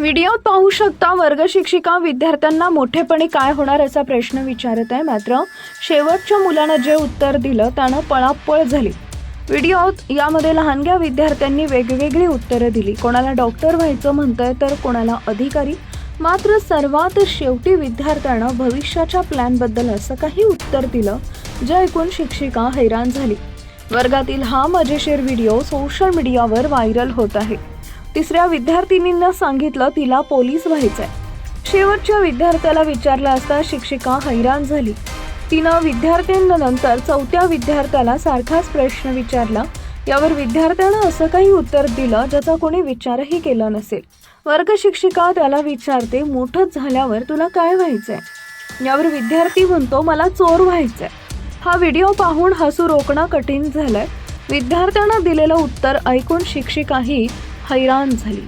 व्हिडिओत पाहू शकता. वर्ग शिक्षिका विद्यार्थ्यांना मोठेपणी काय होणार असा प्रश्न विचारत आहे. मात्र शेवटच्या मुलानं जे उत्तर दिलं त्यानं पळापळ झाली. व्हिडिओत यामध्ये लहानग्या विद्यार्थ्यांनी वेगवेगळी उत्तरं दिली. कोणाला डॉक्टर व्हायचं म्हणतंय तर कोणाला अधिकारी. मात्र सर्वात शेवटी विद्यार्थ्यानं भविष्याच्या प्लॅनबद्दल असं काही उत्तर दिलं जे ऐकून शिक्षिका हैराण झाली. वर्गातील हा मजेशीर व्हिडिओ सोशल मीडियावर व्हायरल होत आहे. तिसऱ्या विद्यार्थिनींना सांगितलं तिला पोलीस व्हायचंय. शेवटच्या विद्यार्थ्याला विचारलं असता शिक्षिका हैराण झाली. तिनं विद्यार्थ्यांनंतर चौथ्या विद्यार्थ्याला सारखाच प्रश्न विचारला. यावर विद्यार्थ्यानं असं काही उत्तर दिलं ज्याचा कोणी विचारही केला नसेल. वर्ग शिक्षिका त्याला विचारते मोठं झाल्यावर तुला काय व्हायचंय? यावर विद्यार्थी म्हणतो मला चोर व्हायचंय. हा व्हिडिओ पाहून हसू रोखणं कठीण झालंय. विद्यार्थ्यांना दिलेलं उत्तर ऐकून शिक्षिकाही हैराण झाली.